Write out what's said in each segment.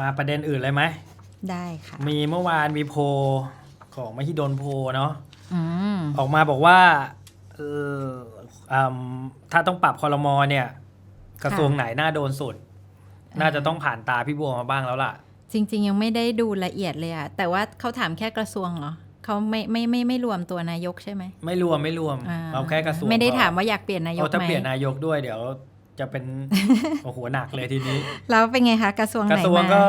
มาประเด็นอื่นเลยไหม ได้ค่ะ มีเมื่อวานมีโพลของมหิดลโพลเนาะอืม ออกมาบอกว่าเอ่ออืมถ้าต้องปรับคอรมอเนี่ย กระทรวงไหนน่าโดนสุด น่าจะต้องผ่านตาพี่บัวมาบ้างแล้วล่ะ จริง ๆ ยังไม่ได้ดูละเอียดเลยอะแต่ว่าเขาถามแค่กระทรวงเหรอเขาไม่ไม่ไม่ไม่รวมตัวนายกใช่ไหมไม่รวมไม่รวม อ่เอาแค่กระทรวงไม่ได้ก็ถามว่าอยากเปลี่ยนนายกเอาถ้าไหมเปลี่ยนนายกด้วยเดี๋ยว จะเป็นโอ้โหหนักเลยทีนี้ แล้วเป็นไงคะกระทรวงกไหนระทรวงมาก็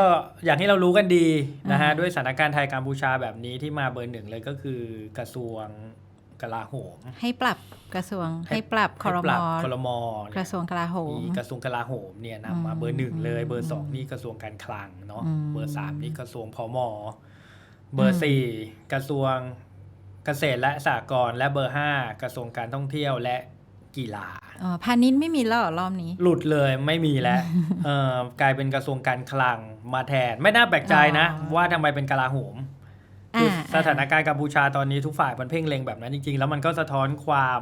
อย่างที่เรารู้กันดีนะฮะอ่าด้วยสถานการณ์ไทยกัมพูชาแบบนี้ที่มาเบอร์หนึ่งเลยก็คือกระทรวงกลาโหม ให้ปรับกระทรวงให้ปรับคอรให้ปมรับอคอรมกระทรวงกลาโหมมีกระทรวงกลาโหมเนี่ยนำมาอืมเบอร์หนึ่งเลยอืมเบอร์สองนี่กระทรวงการคลังเนาะอืมเบอร์สามนี่กระทรวงพมเบอร์สี่กระทรวงเกษตรและสหกรณ์และเบอร์ห้ากระทรวงการท่องเที่ยวและ กีฬาอ๋อพาณิชย์ไม่มีแล้วเหรอรอบนี้ หลุดเลยไม่มีแล้วเออกลายเป็นกระทรวงการคลังมาแทน ไม่น่าแปลกใจนะอ๋อว่าทำไมเป็นกลาโหมคืออ่าสถานการณ์กัมพูชาตอนนี้ทุกฝ่ายมันเพ่งเล็งแบบนั้นจริง ๆ แล้วมันก็สะท้อนความ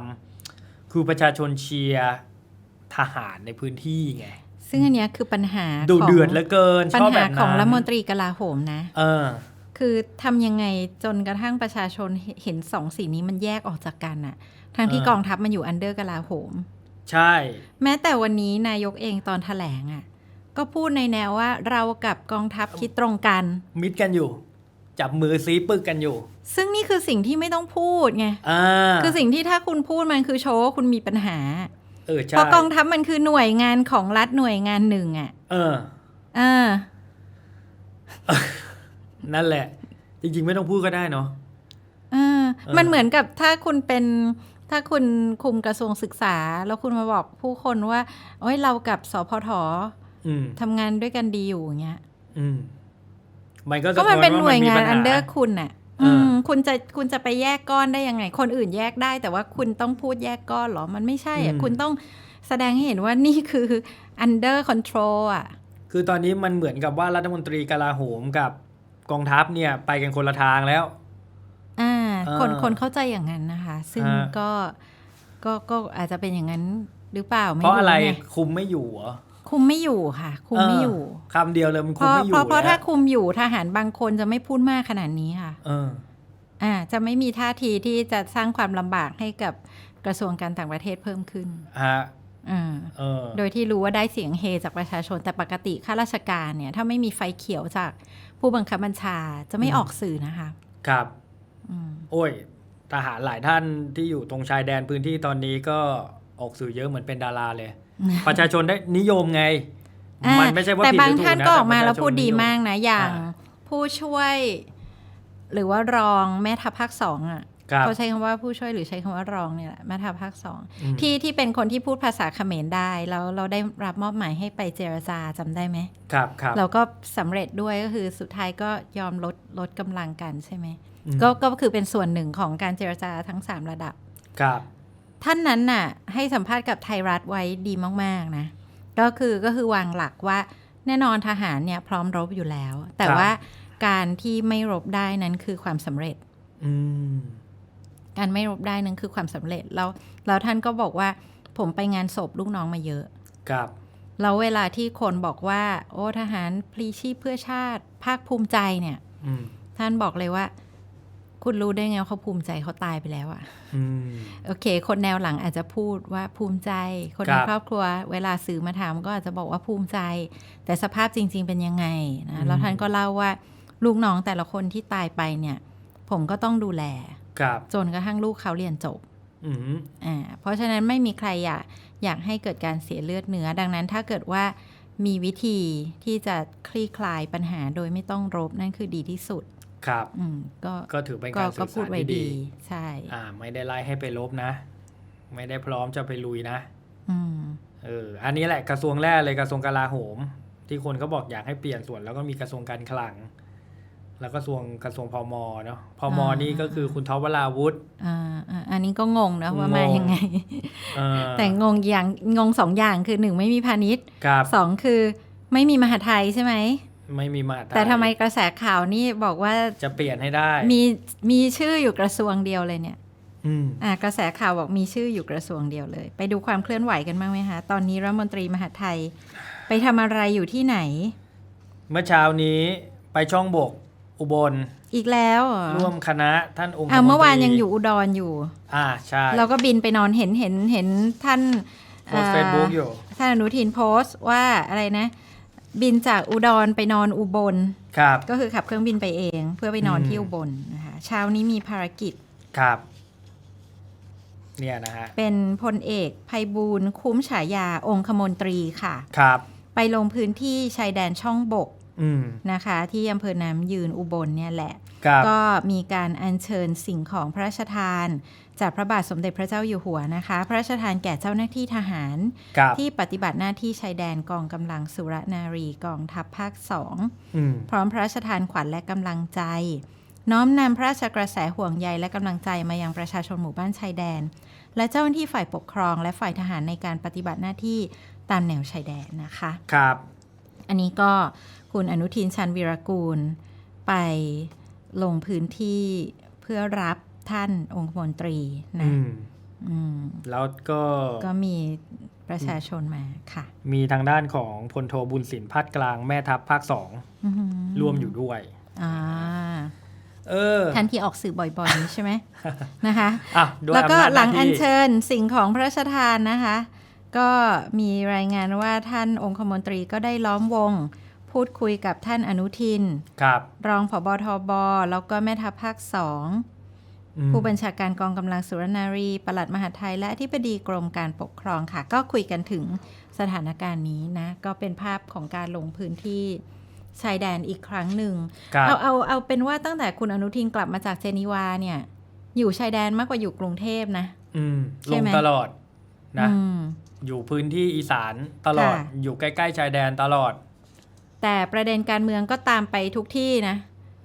คือประชาชนเชียร์ทหารในพื้นที่ไงซึ่งอันเนี้ยคือปัญหาดูของเดือดเหลือเกินปัญชอบแบหาบนั้นของรัฐมนตรีกลาโหมนะ เออ คือทำยังไงจนกระทั่งประชาชนเห็นสองสีนี้มันแยกออกจากกันอะทั้งที่เออกองทัพมันอยู่อันเดอร์กลาโหม ใช่ แม้แต่วันนี้นายกเองตอนแถลงอะก็พูดในแนวว่าเรากับกองทัพคิดตรงกัน มิดกันอยู่ จับมือซีปึกกันอยู่ ซึ่งนี่คือสิ่งที่ไม่ต้องพูดไงอ่าคือสิ่งที่ถ้าคุณพูดมันคือโชว์ว่าคุณมีปัญหาเออใช่เพราะกองทัพมันคือหน่วยงานของรัฐหน่วยงานหนึ่งอะเอออ่า นั่นแหละ จริง ๆ ไม่ต้องพูดก็ได้เนาะเออเออมันเหมือนกับถ้าคุณเป็นถ้าคุณคุมกระทรวงศึกษา แล้วคุณมาบอกผู้คนว่าโอ้ยเรากับสพทอืมทำงานด้วยกันดีอยู่อย่างเงี้ยอืมมันก็ก็มันเป็นหน่วยงานปัญหอันเดอร์คุณน่ะเอออืมคุณจะคุณจะไปแยกก้อนได้ยังไง คนอื่นแยกได้ แต่ว่าคุณต้องพูดแยกก้อนเหรอ มันไม่ใช่อะคุณต้องแสดงให้เห็นว่านี่คือ under control อะ คือตอนนี้มันเหมือนกับว่ารัฐมนตรีกลาโหมกับ กองทัพเนี่ยไปกันคนละทางแล้ว อ่าเออคนคนเข้าใจอย่างนั้นนะคะ ซึ่งฮะก็ก็ก็อาจจะเป็นอย่างนั้นหรือเปล่าไม่เพราะอะไรไงคุมไม่อยู่เหรอคุมไม่อยู่ค่ะ คุมไม่อยู่เคำเดียวเลยมันเพคุมราะไม่อเพยู่ราะเพราะแล้ถ้าวคุมอยู่ทหารบางคนจะไม่พูดมากขนาดนี้ค่ะเอออ่า จะไม่มีท่าทีที่จะสร้างความลำบากให้กับกระทรวงการต่างประเทศเพิ่มขึ้นฮะอ่าเออ โดยที่รู้ว่าได้เสียงเฮจากประชาชนแต่ปกติข้าราชการเนี่ย ถ้าไม่มีไฟเขียวจากผู้บังคับบัญชาจะไม่อืมออกสื่อนะคะ ครับอืมโอ้ย ทหารหลายท่านที่อยู่ตรงชายแดนพื้นที่ตอนนี้ก็ออกสื่อเยอะเหมือนเป็นดาราเลย ประชาชนได้นิยมไงอ่ามันไม่ใช่ว่าแต่ผิดหบางรือถูกท่านนะก็ออกมาต่แล้วประชชนพูดดีนิยมากนะ อย่างอ่าผู้ช่วย หรือว่ารองแม่ทัพภาคสองอะครับ เขาใช้คำว่าผู้ช่วยหรือใช้คำว่ารองเนี่ยแหละแม่ทัพภาคสองอืมที่ที่เป็นคนที่พูดภาษาเขมรได้ แล้วเราได้รับมอบหมายให้ไปเจรจาจำได้ไหมครับครับเราก็สำเร็จด้วยก็คือสุดท้ายก็ยอมลดลดกำลังกันใช่ไหมอืมก็ก็คือเป็นส่วนหนึ่งของการเจรจาทั้ง 3 ระดับครับท่านนั้นน่ะให้สัมภาษณ์กับไทยรัฐไว้ดีมากๆนะก็คือก็คือวางหลักว่าแน่นอนทหารเนี่ยพร้อมรบอยู่แล้ว แต่ครับว่าการที่ไม่รบได้นั้นคือความสำเร็จอืม การไม่รบได้นั้นคือความสำเร็จแล้วแล้วท่านก็บอกว่าผมไปงานศพลูกน้องมาเยอะครับแล้วเวลาที่คนบอกว่า โอ้ทหารพลีชีพเพื่อชาติ ภาคภูมิใจเนี่ยอืมท่านบอกเลยว่า คุณรู้ได้ไงว่าเขาภูมิใจเขาตายไปแล้วอะอืมโอเค คนแนวหลังอาจจะพูดว่าภูมิใจ คนครัในบครอบครัว เวลาสื่อมาถามก็อาจจะบอกว่าภูมิใจ แต่สภาพจริง ๆ เป็นยังไงนะแล้วท่านก็เล่าว่า ลูกน้องแต่ละคนที่ตายไปเนี่ย ผมก็ต้องดูแลครับ จนกระทั่งลูกเขาเรียนจบอืมอ่าเพราะฉะนั้นไม่มีใครอยากอยากให้เกิดการเสียเลือดเนื้อ ดังนั้นถ้าเกิดว่ามีวิธีที่จะคลี่คลายปัญหาโดยไม่ต้องรบนั่นคือดีที่สุด ครับอืมก็ก็ถือเป็นก็การก็สื่อพูดสารไว้ที่ดีดี ใช่ อ่า ไม่ได้ไล่ให้ไปลบนะ ไม่ได้พร้อมจะไปลุยนะอืมเออ อันนี้แหละกระทรวงแรกเลยกระทรวงกลาโหม ที่คนก็บอกอยากให้เปลี่ยนส่วนแล้วก็มีกระทรวงการคลัง แล้วก็กระทรวงกระทรวงพมเนาะพมอ่านี่ก็คือคุณท็อปวราวุธอ่าอ่าอันนี้ก็งงนะว่างงมายังไงเออแต่งงอย่างงงสองอย่างคือหนึ่งไม่มีพาณิชย์ครับสองคือไม่มีมหาไทยใช่ไหมไม่มีมาตรแต่ทำไมกระแสข่าวนี่บอกว่าจะเปลี่ยนให้ได้ มีมีชื่ออยู่กระทรวงเดียวเลยเนี่ยอืมอ่ากระแสข่าวบอกมีชื่ออยู่กระทรวงเดียวเลย ไปดูความเคลื่อนไหวกันบ้างไหมคะ ตอนนี้รัฐมนตรีมหาดไทย ไปทำอะไรอยู่ที่ไหน เมื่อเช้านี้ไปช่องบก อุบล อีกแล้วเหรอร่วมคณะท่านองค์อ่าเมื่อวานคมตรียังอยู่อุดรอยู่ อ่าใช่เราก็บินไปนอนเห็นเห็นเห็นท่านโพสเฟซบุ๊กอยู่ท่านอนุทินโพสต์ว่าอะไรนะ บินจากอุดรไปนอนอุบลครับก็คือขับเครื่องบินไปเอง เพื่อไปนอนอืมที่อุบลนะคะเช้านี้มีภารกิจครับเนี่ยนะฮะเป็นพลเอกภัยบูลย์คุ้มฉายาองคมนตรีค่ะครับ ไปลงพื้นที่ชายแดนช่องบกอืม นะคะ ที่อำเภอน้ำยืนอุบลเนี่ยแหละครับก็มีการอัญเชิญสิ่งของพระราชทาน จากพระบาทสมเด็จพระเจ้าอยู่หัวนะคะ พระราชทานแก่เจ้าหน้าที่ทหารครับที่ปฏิบัติหน้าที่ชายแดนกองกำลังสุรนารีกองทัพภาคสองอืมพร้อมพระราชทานขวัญและกำลังใจ น้อมนำพระราชกระแสห่วงใยและกำลังใจมายังประชาชนหมู่บ้านชายแดน และเจ้าหน้าที่ฝ่ายปกครอง และฝ่ายทหารในการปฏิบัติหน้าที่ตามแนวชายแดนนะคะ ครับ อันนี้ก็ คุณอนุทินชันวีรกูล ไปลงพื้นที่เพื่อรับท่านองคมนตรีนะอืมอืมแล้วก็ก็มีประชาชนมาค่ะ มีทางด้านของพลโทบุญสินพัดกลางแม่ทัพภาคสองอื้อหือร่วมอยู่ด้วยอ่าเออท่านที่ออกสื่อบ่อยๆนี้ใช่ไหไหมนะคะอะด้วยแล้วก็อำนาจหลังน้าอัญที่เชิญสิ่งของพระราชทานนะคะ ก็มีรายงานว่าท่านองคมนตรีก็ได้ล้อมวง พูดคุยกับท่านอนุทินครับ รองผบทบแล้วก็แม่ทัพภาคสองอืมผู้บัญชาการกองกำลังสุรนารีปลัดมหาดไทย และอธิบดีกรมการปกครองค่ะ ก็คุยกันถึงสถานการณ์นี้นะ ก็เป็นภาพของการลงพื้นที่ชายแดนอีกครั้งหนึ่งครับเอาเอาเอาเป็นว่าตั้งแต่คุณอนุทินกลับมาจากเจนีวาเนี่ย อยู่ชายแดนมากกว่าอยู่กรุงเทพนะ อืมใช่ลงไหมตลอดนะอืมอยู่พื้นที่อีสานตลอดค่ะอยู่ใกล้ ๆ ชายแดนตลอด แต่ประเด็นการเมืองก็ตามไปทุกที่นะ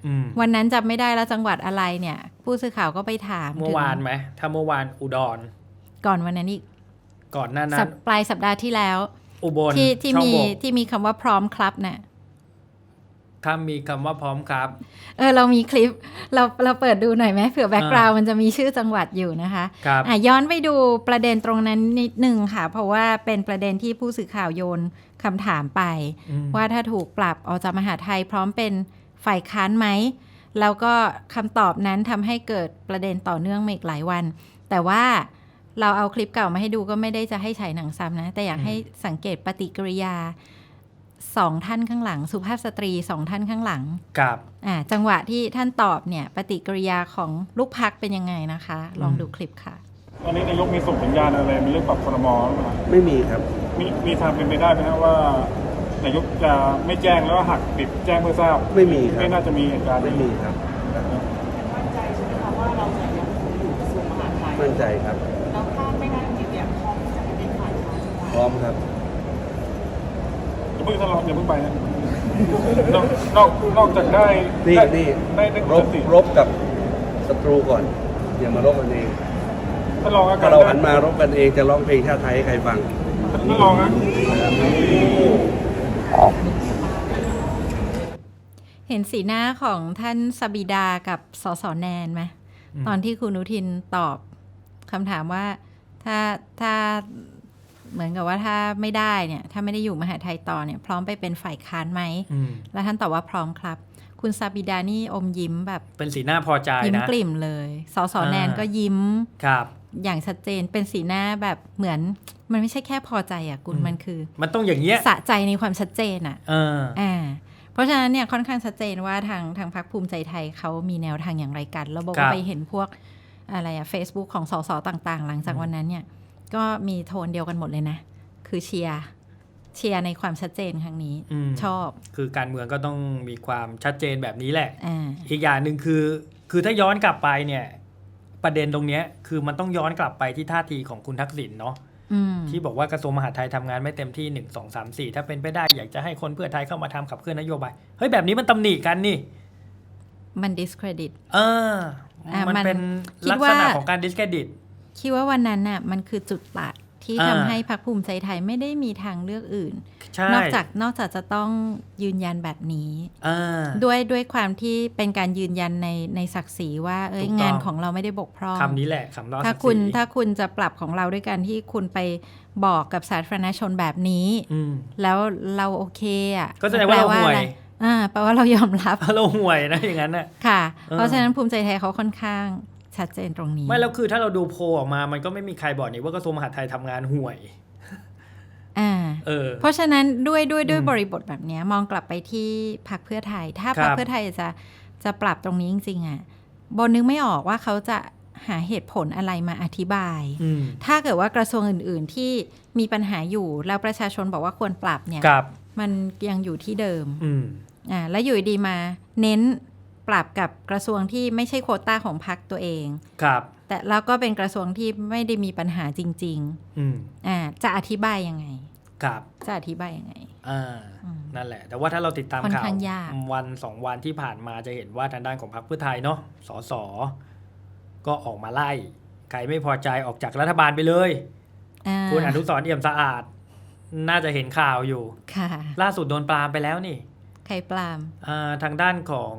อืมวันนั้นจำไม่ได้แล้วจังหวัดอะไรเนี่ย ผู้สื่อข่าวก็ไปถาม เมื่อวานถึงไหมถ้าเมื่อวานอุดร ก่อนวันนั้นอีก ก่อนหน้านั้สันปปลายสัปดาห์ที่แล้ว อุบลที่ที่ช่องมีบกที่มีคำว่าพร้อมครับน่ะ ถ้ามีคำว่าพร้อมครับ เออเรามีคลิปเราเราเปิดดูหน่อยไหมเผื่อแบ็กกราวอ่ามัมันจะมีชื่อจังหวัดอยู่นะคะครับอะย้อนไปดูประเด็นตรงนั้นนิดหนึ่งค่ะ เพราะว่าเป็นประเด็นที่ผู้สื่อข่าวโยนคำถามไปอืมว่าถ้าถูกปรับออกจากมหาไทยพร้อมเป็นฝ่ายค้านไหม แล้วก็คำตอบนั้นทำให้เกิดประเด็นต่อเนื่องมาอีกหลายวัน แต่ว่าเราเอาคลิปเก่ามาให้ดูก็ไม่ได้จะให้ฉายหนังซ้ำนะ แต่อยากให้สังเกตปฏิกิริยา สองท่านข้างหลัง สุภาพสตรีสองท่านข้างหลังกับอ่าจังหวะที่ท่านตอบเนี่ยปฏิกิริยาของลูกพักเป็นยังไงนะคะ ลองดูคลิปค่ะ ตอนนี้นายกมีส่งสัญญาณอะไรมีเรื่องปรับครมหรือเปล่าไม่มีครับ มีมีทางเป็นไปได้ไหมครับว่านายกจะไม่แจ้งแล้วก็หักปิดแจ้งเพื่อทราบไม่มีครับ ไม่น่าจะมีเหตุการณ์ไม่มีครับมั่นใจใช่ไหมคะว่าเราจะยังคงอยู่กระทรวงมหาดไทยมั่นใจครับ แล้วถ้าไม่ได้จริงเนี่ยพร้อมที่จะไปเป็นฝ่ายค้านใช่ไหมพร้อมครับอย่า เพิ่งทะเลาะอย่าเพิ่งไปนะนอกนอกนอกจากได้นี่ได้นี่ได้ได้รปบกติรบกับศัตรูก่อน อย่ามารบกันเองท่านรองอาถ้าการเราหันมารบกันเองจะร้องเพลงชาติไทยให้ใครฟังท่านรองนะ เห็นสีหน้าของท่านสบิดากับสสแนนไหมอืม ตอนที่คุณอนุทินตอบคำถามว่าถ้าถ้า เหมือนกับว่าถ้าไม่ได้เนี่ยถ้าไม่ได้อยู่มหาไทยต่อเนี่ยพร้อมไปเป็นฝ่ายค้านไหมอืมแล้วท่านตอบว่าพร้อมครับ คุณซาบิดานี่อมยิ้มแบบ เป็นสีหน้าพอใจยิ้มนะกลิ่มเลยสสแนนอ่าก็ยิ้มครับอย่างชัดเจนเป็นสีหน้าแบบเหมือนมันไม่ใช่แค่พอใจอะคุณอืมมันคือ มันต้องอย่างเงี้ยสะใจในความชัดเจนอะเอออ่าเพราะฉะนั้นเนี่ยค่อนข้างชัดเจนว่าทางทางพรรคภูมิใจไทยเขามีแนวทางอย่างไรกัน แล้วบอกครัว่าบไปเห็นพวกอะไรอะ Facebook ของสสต่าง ๆ หลังจากวันนั้นเนี่ย ก็มีโทนเดียวกันหมดเลยนะ คือเชียร์เชียร์ในความชัดเจนครั้งนี้อืมชอบ คือการเมืองก็ต้องมีความชัดเจนแบบนี้แหละอ่าอีกอย่างหนึ่งคือ คือถ้าย้อนกลับไปเนี่ย ประเด็นตรงเนี้ย คือมันต้องย้อนกลับไปที่ท่าทีของคุณทักษิณเนาะอืมที่บอกว่ากระทรวงมหาดไทยทำงานไม่เต็มที่หนึ่งสองสามสี่ถ้าเป็นไปได้อยากจะให้คนเพื่อไทยเข้ามาทำขับเคลื่อนนโยบายเฮ้ยแบบนี้มันตำหนิกันนี่ มัน discredit เอออะมันมันเป็นคิดลักษณะว่าของการดิสเครดิตคิดว่าวันนั้นน่ะมันคือจุดตัดที่อ่าทำให้พรรคภูมิใจไทยไม่ได้มีทางเลือกอื่น ใช่นอกจากนอกจากจะต้องยืนยันแบบนี้ อ่า ด้วยด้วยความที่เป็นการยืนยันในในศักดิ์ศรีว่า เอ้ยถูกต้อง งานของเราไม่ได้บกพร่อง คำนี้แหละคำล้อถ้าศักดิ์คุณศรีถ้าคุณจะปรับของเราด้วยการที่คุณไปบอกกับสาธารณชนแบบนี้ อืม แล้วเราโอเคอะก็แสดงว่าเราห่วยแปลอะไรอ่าแปลว่าเรายอมรับ เราห่วยนะอย่างนั้นน่ะ ค่ะ เออ เพราะฉะนั้นภูมิใจไทยเขาค่อนข้าง ชัดเจนตรงนี้ ไม่แล้วคือถ้าเราดูโพลออกมา มันก็ไม่มีใครบอกนี่ว่ากระทรวงมหาดไทยทำงานห่วยอ่าเออเพราะฉะนั้นด้วยด้วยด้วยอืมบริบทแบบเนี้ยมองกลับไปที่พักเพื่อไทย ถ้าครัพักบเพื่อไทยจะจะปรับตรงนี้จริงๆอะโบนึกไม่ออกว่าเขาจะหาเหตุผลอะไรมาอธิบายอืมถ้าเกิดว่ากระทรวงอื่น ๆ ที่มีปัญหาอยู่แล้วประชาชนบอกว่าควรปรับเนี่ยกับมันยังอยู่ที่เดิมอืมอ่าแล้วอยู่ดีมาเน้น ปรับกับกระทรวงที่ไม่ใช่โควต้าของพรรคตัวเองกับ แต่แล้วก็เป็นกระทรวงที่ไม่ได้มีปัญหาจริงอืมๆอ่าจะอธิบายยังไงกับ จะอธิบายยังไงอ่าอืมนั่นแหละ แต่ว่าถ้าเราติดตามค่อนข่าวข้างยากวันสองวันที่ผ่านมาจะเห็นว่าทางด้านของพรรคเพื่อไทยเนาะสสก็ออกมาไล่ใครไม่พอใจออกจากรัฐบาลไปเลยอ่าคุณอนุสรณ์เอี่ยมสะอาด น่าจะเห็นข่าวอยู่ค่ะล่าสุดโดนปรามไปแล้วนี่ ใครปลามอ่าทางด้านของ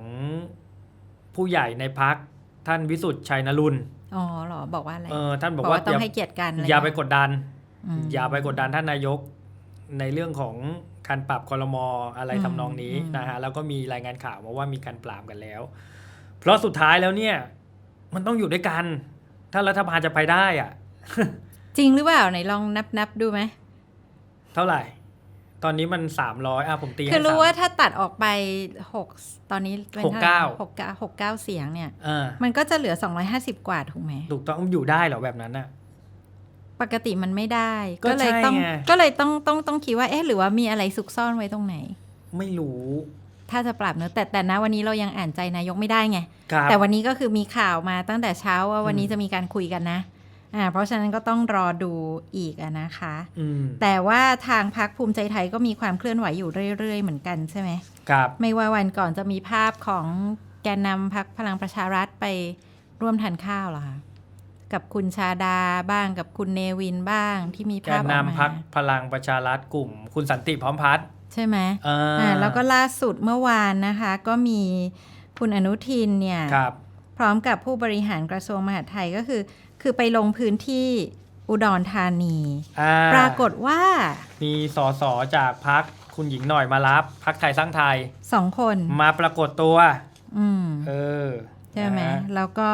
ผู้ใหญ่ในพักท่านวิสุทธ์ชัยนรุนอ๋อเหรอบอกว่าอะไรเออท่านบอกบอกว่าว่าต้ออย่างให้เกียรติกันอะไรอย่าไปกดดันมอย่าไปกดดันท่านนายกในเรื่องของการปรับคอรมออะไรอืมทำนองนี้อืมนะฮะแล้วก็มีรายงานข่าวมาว่ามีการปรามกันแล้ว เพราะสุดท้ายแล้วเนี่ยมันต้องอยู่ด้วยกัน ถ้ารัฐบาลจะไปได้อะจริงหรือเปล่าไหนลองนับนับดูไหม เท่าไหร่ ตอนนี้มันสามร้อยอะผมตีให้คือรู้สมว่าถ้าตัดออกไปหกตอนนี้เป็นหกเก้าหกเก้าหกเก้าเสียงเนี่ยอ่ามันก็จะเหลือ250กว่าถูกไหมถูกต้องอยู่ได้เหรอแบบนั้นน่ะปกติมันไม่ได้ ก็ก็เลยต้องใช่ไงก็เลยต้องต้องต้องคิดว่าเอ๊ะหรือว่ามีอะไรซุกซ่อนไว้ตรงไหน ไม่รู้ ถ้าจะปรับเนอะแต่แต่นะวันนี้เรายังอ่านใจนายกไม่ได้ไงครับแต่วันนี้ก็คือมีข่าวมาตั้งแต่เช้าว่าวันนี้อืมจะมีการคุยกันนะ อ่าเพราะฉะนั้นก็ต้องรอดูอีกอะนะคะอืมแต่ว่าทางพักภูมิใจไทยก็มีความเคลื่อนไหวอยู่เรื่อย ๆ เหมือนกันใช่ไหมครับ ไม่ว่าวันก่อนจะมีภาพของแกนนำพักพลังประชารัฐไปร่วมทานข้าวเหรอคะกับคุณชาดาบ้างกับคุณเนวินบ้างที่มีแกภาพนออกมานำพักพลังประชารัฐกลุ่ม คุณสันติพร้อมพัฒน์ใช่ไหมอ่าอ่าแล้วก็ล่าสุดเมื่อวานนะคะ ก็มีคุณอนุทินเนี่ยครับพร้อมกับผู้บริหารกระทรวงมหาดไทยก็คือ คือไปลงพื้นที่อุดรธานี อ่าปรากฏว่ามีสสจากพักคุณหญิงหน่อยมารับพักไทยสร้างไทย สองคน มาปรากฏตัว อืม เออใช่ไหมนะฮะแล้วก็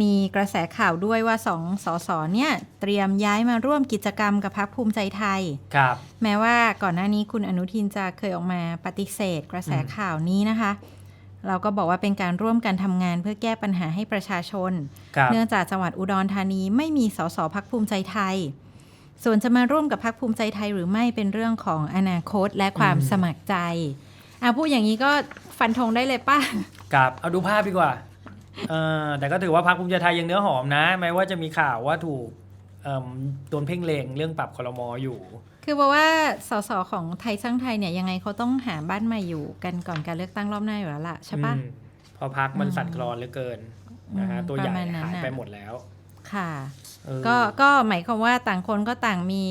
มีกระแสข่าวด้วยว่าสองสสเนี่ย เตรียมย้ายมาร่วมกิจกรรมกับพรรคภูมิใจไทย ครับ แม้ว่าก่อนหน้านี้คุณอนุทินจะเคยออกมาปฏิเสธกระแสอืม ข่าวนี้นะคะ เราก็บอกว่าเป็นการร่วมกันทำงานเพื่อแก้ปัญหาให้ประชาชนครับเนื่องจากจังหวัดอุดรธานีไม่มีสสพักภูมิใจไทย ส่วนจะมาร่วมกับพักภูมิใจไทยหรือไม่เป็นเรื่องของอนาคตและความอืมสมัครใจอะพูดอย่างนี้ก็ฟันธงได้เลยป่ะครับเอาดูภาพดีกว่าเออแต่ก็ถือว่าพักภูมิใจไทยยังเนื้อหอมนะแม้ว่าจะมีข่าวว่าถูกเอิ่มโดนเพ่งเลงเรื่องปรับคอรมออยู่ คือบอกว่าสสของไทยสร้างไทยเนี่ยยังไงเขาต้องหาบ้านใหม่อยู่กันก่อนการเลือกตั้งรอบหน้าอยู่แล้วล่ะใช่ปะอืมเพอพักมันอืมสั่นคลอนเหลือเกินนะฮะอืมตัวใหญ่ประมาณนั้นหายน่ะไปหมดแล้ว ค่ะเออก็ก็หมายความว่าต่างคนก็ต่างมี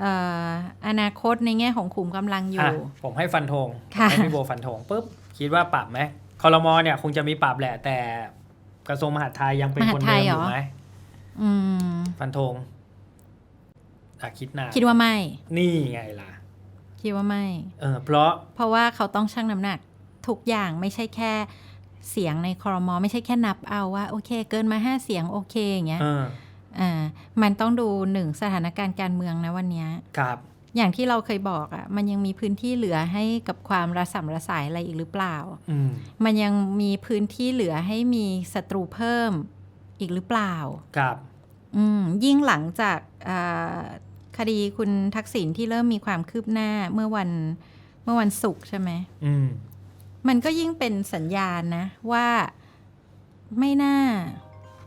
เอ่ออนาคตในแง่ของขุมกำลังอยู่อะผมให้ฟันธงค่ะให้พี่โบฟันธงปุ๊บคิดว่าปรับไหมคอรมอเนี่ยคงจะมีปรับแหละแต่กระทรวงมหาดไทยยังเป็นคนเดิมอยู่ไหมอืมฟันธง อะคิดหน้าคิดว่าไม่ นี่ไงล่ะ คิดว่าไม่ เออเพราะเพราะว่าเขาต้องชั่งน้ำหนักทุกอย่างไม่ใช่แค่เสียงในคอรมอไม่ใช่แค่นับเอาว่าโอเค เกินมาห้าเสียงโอเคอย่างเงี้ยเอออ่ามันต้องดูหนึ่งสถานการณ์การเมืองนะวันเนี้ย ครับ อย่างที่เราเคยบอกอะ่ะ มันยังมีพื้นที่เหลือให้กับความระสำระสายอะไรอีกหรือเปล่า อืมมันยังมีพื้นที่เหลือให้มีศัตรูเพิ่มอีกหรือเปล่า ครับ อืมยิ่งหลังจากอ่า คดีคุณทักษิณที่เริ่มมีความคืบหน้าเมื่อวันเมื่อวันศุกร์ใช่ไหมอืมมันก็ยิ่งเป็นสัญญาณนะ ว่าไม่น่า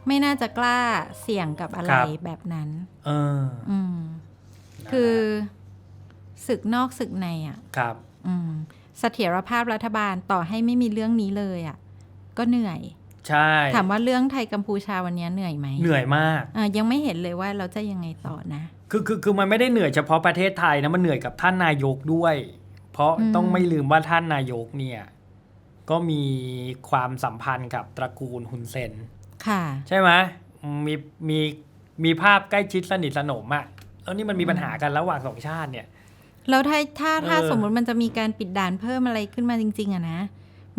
ไม่น่าจะกล้าเสี่ยงกับอะไรครับแบบนั้น เออ อืมนะคือศึกนอกศึกในอะ ครับ อืมเสถียรภาพรัฐบาลต่อให้ไม่มีเรื่องนี้เลยอะ ก็เหนื่อย ใช่ ถามว่าเรื่องไทยกัมพูชาวันนี้เหนื่อยไหม เหนื่อยมากอะยังไม่เห็นเลยว่าเราจะยังไงต่อนะ คือคือคือมันไม่ได้เหนื่อยเฉพาะประเทศไทยนะมันเหนื่อยกับท่านนายกด้วย เพราะอืมต้องไม่ลืมว่าท่านนายกเนี่ย ก็มีความสัมพันธ์กับตระกูลฮุนเซนค่ะ ใช่ไหมมีมีมีภาพใกล้ชิดสนิทสนมอะ่ะแล้วนี่มันมีปัญหากันระหว่างสองชาติเนี่ยแล้วถ้าถ้าถ้าเออสมมุติมันจะมีการปิดด่านเพิ่มอะไรขึ้นมาจริง ๆอะนะ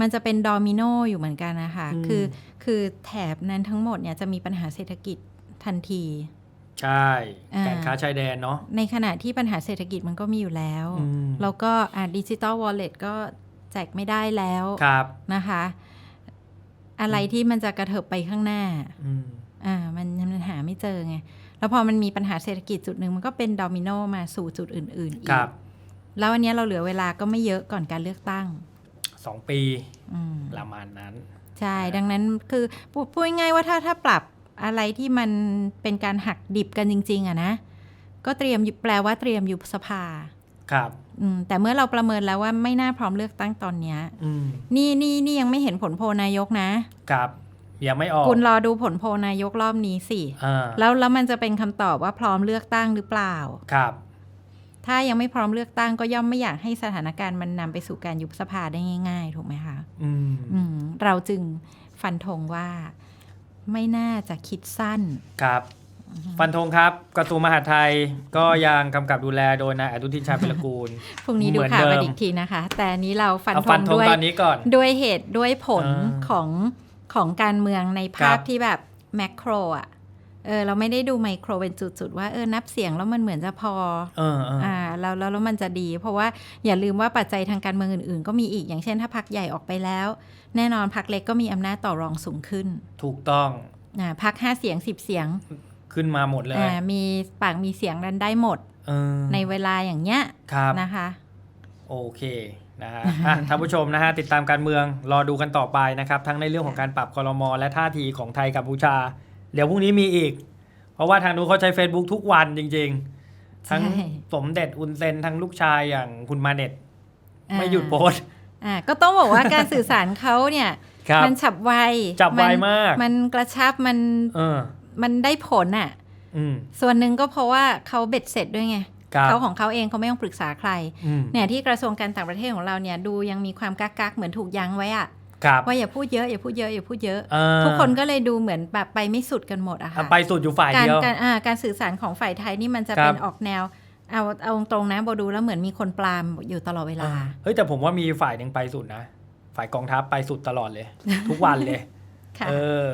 มันจะเป็นดอมิโนอยู่เหมือนกันนะคะ คือ คือแถบนั้นทั้งหมดเนี่ยจะมีปัญหาเศรษฐกิจทันที ใช่อ่าการค้าชายแดนเนาะในขณะที่ปัญหาเศรษฐกิจมันก็มีอยู่แล้วอืมแล้วก็อ่าดิจิตอลวอลเล็ตก็แจกไม่ได้แล้วครับนะคะ อะไรที่มันจะกระเถิบไปข้างหน้าอืมอ่ามันมันหาไม่เจอไง แล้วพอมันมีปัญหาเศรษฐกิจจุดหนึ่งมันก็เป็นดอมิโนมาสู่จุดอื่น ๆ อีคกรับแล้วอันเนี้ยเราเหลือเวลาก็ไม่เยอะก่อนการเลือกตั้งสองปีอืมประมาณนั้น ใช่ ดังนั้นคือพูดพูดง่ายๆว่าถ้าถ้าปรับ อะไรที่มันเป็นการหักดิบกันจริง ๆอะนะ ก็เตรียมแปลว่าเตรียมยุบสภา ครับอืมแต่เมื่อเราประเมินแล้วว่าไม่น่าพร้อมเลือกตั้งตอนเนี้ยอืมนี่นี่นี่ยังไม่เห็นผลโพลนายกนะ ครับยังไม่ออกคุณรอดูผลโพลนายกรอบนี้สิอ่าแล้วแล้วมันจะเป็นคำตอบว่าพร้อมเลือกตั้งหรือเปล่า ครับ ถ้ายังไม่พร้อมเลือกตั้งก็ย่อมไม่อยากให้สถานการณ์มันนำไปสู่การยุบสภาได้ง่าย ๆ ถูกไหมคะ อืมอืมเราจึงฟันธงว่า ไม่น่าจะคิดสั้น ครับ ฟันธงครับ กระทรวงมหาดไทยก็ยังกำกับดูแลโดยนายอนุทินชาญวิรกูล พรุ่งนี้ดูเหมือนข่าวกันเดิมอีกทีนะคะ แต่อันนี้เราฟันเอาธฟันงธงด้วยตอนนี้ก่อน ด้วยเหตุด้วยผลอ่าของของการเมืองในครัภาพบที่แบบแมกโครอะ เออเราไม่ได้ดูไมโครเป็นจุดๆว่าเออนับเสียงแล้วมันเหมือนจะพอเออเอออ่าแล้วแล้วแล้วมันจะดี เพราะว่าอย่าลืมว่าปัจจัยทางการเมืองอื่นๆ ก็มีอีกอย่างเช่น ถ้าพักใหญ่ออกไปแล้ว แน่นอนพักเล็กก็มีอำนาจต่อรองสูงขึ้น ถูกต้องอ่าพักห้าเสียงสิบเสียงขึ้นมาหมดเลยอ่ามีปากมีเสียงดันได้หมดเออในเวลาอย่างเงี้ยครับนะคะ โอเคนะฮะอะท่านผู้ชมนะฮะติดตามการเมืองรอดูกันต่อไปนะครับ ทั้งในเรื่องของการปรับคอรมอและท่าทีของไทยกัมพูชา เดี๋ยวพรุ่งนี้มีอีก เพราะว่าทางนู้นเขาใช้ Facebook ทุกวันจริง ๆ ทั้งใช่ สมเด็จอุนเซนทั้งลูกชายอย่างคุณมาเน็ตอ่าไม่หยุดโพสต์อ่าก็ต้องบอกว่าการสื่อสารเขาเนี่ย ครับ มันฉับไวฉับไวมาก มันกระชับมันเออ มันได้ผลอะ อืมส่วนหนึ่งก็เพราะว่าเขาเบ็ดเสร็จด้วยไงครับเขาของเขาเองเขาไม่ต้องปรึกษาใคร อืมเนี่ยที่กระทรวงการต่างประเทศของเราเนี่ยดูยังมีความกักกักๆเหมือนถูกยั้งไว้อะ ครับว่าอย่าพูดเยอะอย่าพูดเยอะอย่าพูดเยอะเออทุกคนก็เลยดูเหมือนแบบไปไม่สุดกันหมดอะอะค่ะไปสุดอยู่ฝ่ายการเดียวการอ่าการสื่อสารของฝ่ายไทยนี่มันจะครับเป็นออกแนวเอาเอาตรงๆนะโบดูแล้วเหมือนมีคนปรามอยู่ตลอดเวลาเฮ้ยแต่ผมว่ามีฝ่ายหนึ่งไปสุดนะ ฝ่ายกองทัพไปสุดตลอดเลย ทุกวันเลยค่ะเออ